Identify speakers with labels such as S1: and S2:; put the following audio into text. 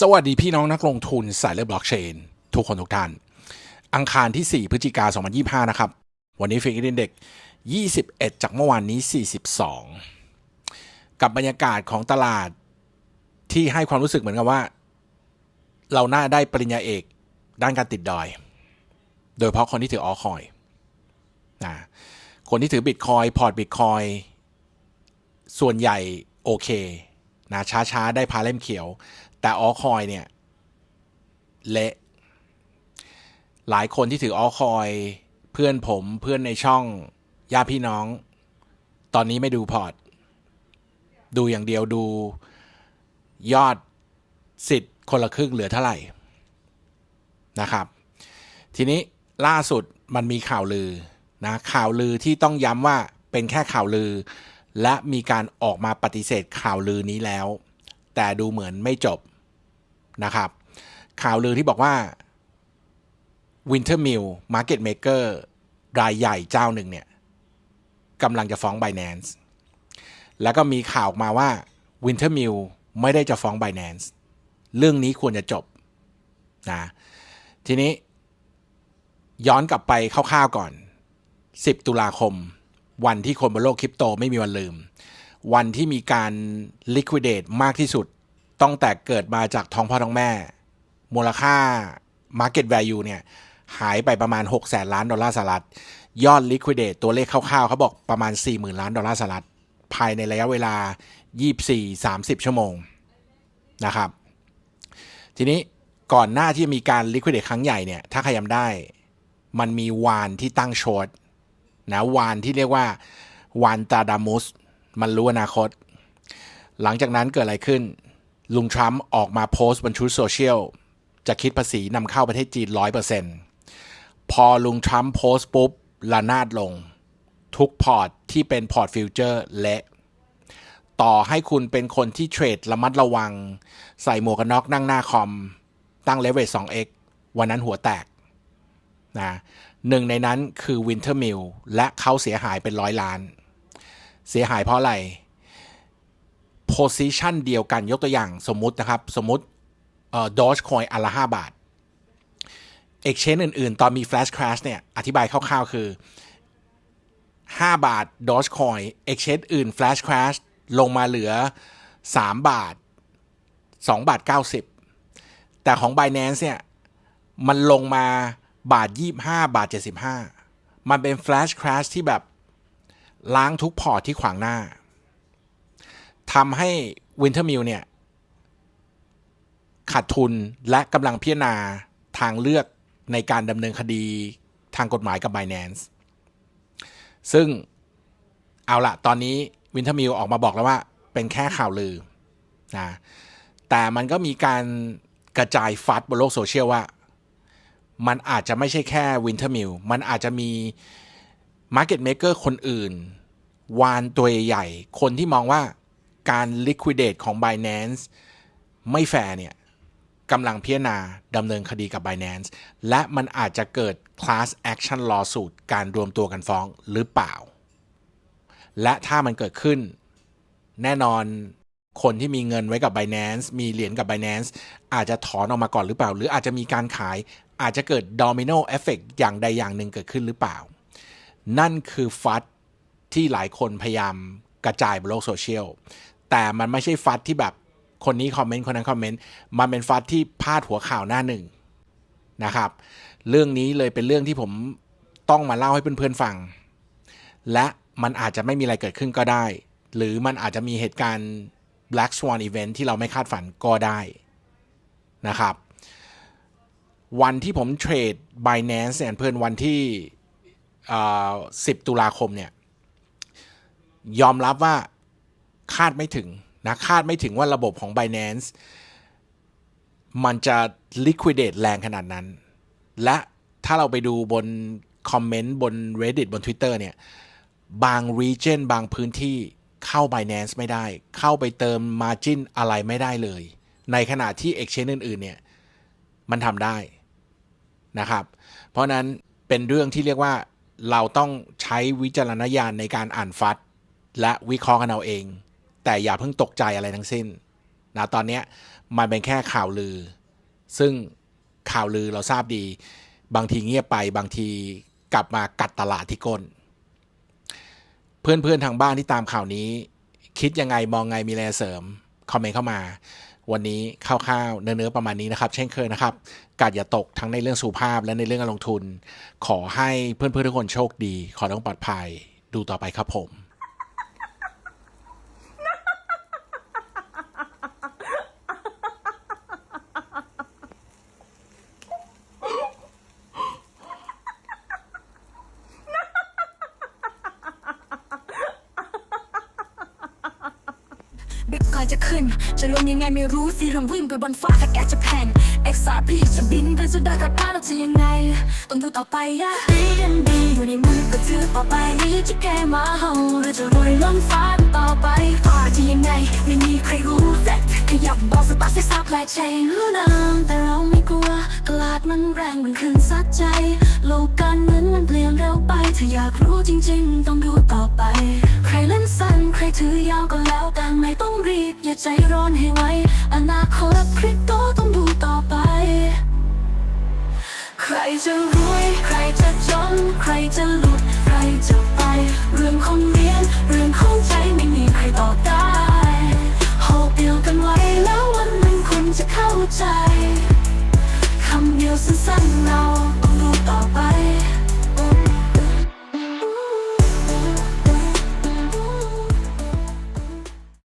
S1: สวัสดีพี่น้องนักลงทุนสายเลือดบล็อกเชน ทุกคนทุกท่าน อังคารที่ 4 พฤศจิกา2025 นะครับ วันนี้ฟิกอินเด็ก21 จากเมื่อวานนี้ 42 กับบรรยากาศของตลาดที่ให้ความรู้สึกเหมือนกับว่า เราน่าได้ปริญญาเอกด้านการติดดอย โดยเฉพาะคนที่ถือออคอยนะคนที่ถือบิตคอยพอร์ตบิตคอยส่วนใหญ่โอเคนะช้าๆ ได้พาเล่มเขียว แต่ออคอยเนี่ย เละ หลายคนที่ถือออคอยเพื่อนผมเพื่อนในช่องญาติพี่น้อง ตอนนี้ไม่ดูพอร์ต ดูอย่างเดียวดูยอดสิทธิ์คนละครึ่งเหลือเท่าไหร่นะครับ ทีนี้ล่าสุดมันมีข่าวลือนะข่าวลือที่ต้องย้ำว่าเป็นแค่ข่าวลือ และมีการออกมาปฏิเสธข่าวลือนี้แล้ว แต่ดูเหมือนไม่จบ นะครับ ข่าวลือที่บอกว่า Winter Mill Market Maker รายใหญ่เจ้าหนึ่งเนี่ยกำลังจะฟ้อง Binance แล้วก็มีข่าวออกมาว่า Winter Mill ไม่ได้จะฟ้อง Binance เรื่องนี้ควรจะจบนะทีนี้ย้อนกลับไปคร่าวๆก่อน 10 ตุลาคม วันที่คนบนโลกคริปโตไม่มีวันลืม วันที่มีการ liquidate มากที่สุด ตั้งแต่เกิดมาจากท้องพ่อท้องแม่ มูลค่า market value เนี่ยหายไปประมาณ6แสนล้านดอลลาร์สหรัฐ ยอด liquidate ตัวเลขคร่าวๆเขาบอกประมาณ 40,000 ล้านดอลลาร์สหรัฐ ภายในระยะเวลา 24-30 ชั่วโมงนะครับ ทีนี้ก่อนหน้าที่มีการ liquidate ครั้งใหญ่เนี่ยถ้าใครจำได้ มันมีวานที่ตั้งโชดนะวานที่เรียกว่าวานตาดามุสมันรู้อนาคต หลังจากนั้นเกิดอะไรขึ้น ลุงทรัมป์ออกมาโพสต์บนชุดโซเชียลจะคิดภาษีนำเข้าประเทศจีน 100%พอลุงทรัมป์โพสต์ปุ๊บละนาดลง ทุกพอร์ตที่เป็นพอร์ตฟิวเจอร์เละ ต่อให้คุณเป็นคนที่เทรดระมัดระวัง ใส่หมวกกันน็อกนั่งหน้าคอม ตั้งเลเวล 2x วันนั้นหัวแตกนะหนึ่งในนั้นคือ Winter Mill และเขาเสียหายเป็นร้อยล้าน เสียหายเพราะอะไร position เดียวกันยกตัวอย่างสมมุตินะครับ สมมุติเอ่อ Dogecoin อันละ 5 บาท Exchange อื่น ๆ ตอนมี Flash Crash เนี่ย อธิบายคร่าว ๆ คือ 5 บาท Dogecoin Exchange อื่น Flash Crash ลงมาเหลือ 3 บาท 2 บาท 90 แต่ของ Binance เนี่ย มันลงมาบาท 25 บาท 75 มันเป็น Flash Crash ที่แบบล้างทุกพอร์ตที่ขวางหน้า ทำให้ Winter Mill เนี่ย ขาดทุนและกำลังพิจารณาทางเลือกในการดำเนินคดีทางกฎหมายกับ Binance ซึ่งเอาละตอนนี้ Winter Mill ออกมาบอกแล้วว่า เป็นแค่ข่าวลือนะแต่มันก็มีการกระจายฟัดบนโลกโซเชียลว่า มันอาจจะไม่ใช่แค่ Winter Mill มันอาจจะมี Market Maker คนอื่น วานตัวใหญ่ คนที่มองว่า การ liquidate ของ Binance ไม่แฟร์เนี่ยกำลังพิจารณาดำเนินคดีกับ Binance และมันอาจจะเกิด class action lawsuit การรวมตัวกันฟ้องหรือเปล่า และถ้ามันเกิดขึ้น แน่นอนคนที่มีเงินไว้กับ Binance มีเหรียญกับ Binance อาจจะถอนออกมาก่อนหรือเปล่า หรืออาจจะมีการขายอาจจะเกิด domino effect อย่างใดอย่างหนึ่งเกิดขึ้นหรือเปล่า นั่นคือฟัดที่หลายคนพยายามกระจายบนโลกโซเชียล แต่มันไม่ใช่ฟัดที่แบบคนนี้คอมเมนต์คนนั้นคอมเมนต์มันเป็นฟัดที่พาดหัวข่าวหน้าหนึ่งนะครับ เรื่องนี้เลยเป็นเรื่องที่ผมต้องมาเล่าให้เพื่อนๆฟัง และมันอาจจะไม่มีอะไรเกิดขึ้นก็ได้ หรือมันอาจจะมีเหตุการณ์ Black Swan Event ที่เราไม่คาดฝันก็ได้นะครับ วันที่ผมเทรด Binance เนี่ยเพื่อนวันที่ 10 ตุลาคมเนี่ย ยอมรับว่า คาดไม่ถึงนะคาดไม่ถึงว่าระบบของ Binance มันจะ liquidate แรงขนาดนั้น และถ้าเราไปดูบนคอมเมนต์บน Reddit บน Twitter เนี่ย บาง region บางพื้นที่เข้า Binance ไม่ได้ เข้าไปเติม margin อะไรไม่ได้เลย ในขณะที่ exchange อื่น ๆ เนี่ย มันทำได้นะครับ เพราะนั้นเป็นเรื่องที่เรียกว่าเราต้องใช้วิจารณญาณในการอ่านฟัด และวิเคราะห์กันเอาเอง แต่อย่าเพิ่งตกใจอะไรทั้งสิ้นนะตอนนี้มันเป็นแค่ข่าวลือ ซึ่งข่าวลือเราทราบดี บางทีเงียบไปบางทีกลับมากัดตลาดที่ก้น เพื่อนๆทางบ้านที่ตามข่าวนี้ คิดยังไงมองไงมีอะไรเสริม คอมเมนต์เข้ามา วันนี้คร่าวๆเนื้อๆประมาณนี้นะครับ เช่นเคยนะครับกาดอย่าตกทั้งในเรื่องสุภาพและในเรื่องการลงทุน ขอให้เพื่อนๆทุกคนโชคดี ขอต้องปลอดภัยดูต่อไปครับผม
S2: บิตคอยจะขึ้น จะลงยังไงไม่รู้สิเรื่องวิ่งไปบนฟ้าถ้าแกจะแพงเอ็กซ์อาร์พีจะบินไปสุดได้กับบ้าเราจะยังไง ต้องดูต่อไปอะดีกันดีอยู่ในมือก็ถือต่อไปจะแก้มาเฮาหรือจะรวยล้นฟ้าต่อไปฟ้าจะยังไง ไม่มีใครรู้แต่ขยับบอกสตาร์ทให้ซับแลเชนรู้น้ำแต่เราไม่กลัวตลาดมันแรงมันขึ้นซัดใจ โลกการเงินมันเปลี่ยนเร็วไป ถ้าอยากรู้จริง ๆ ต้องดูต่อไป ใครเล่นสั้นใครถือยาวก็แล้ว แต่ไม่ต้องรีบ อย่าใจร้อนให้ไว อนาคตคริปโตต้องดูต่อไป ใครจะรวย ใครจะจน ใครจะหลุด ใครจะไป เรื่องของเรียน เรื่องของใจไม่มีใครตอบได้โหบเดียวกันไว้แล้ววันหนึ่งคุณจะเข้าใจ คำเดียวสั้นๆเรา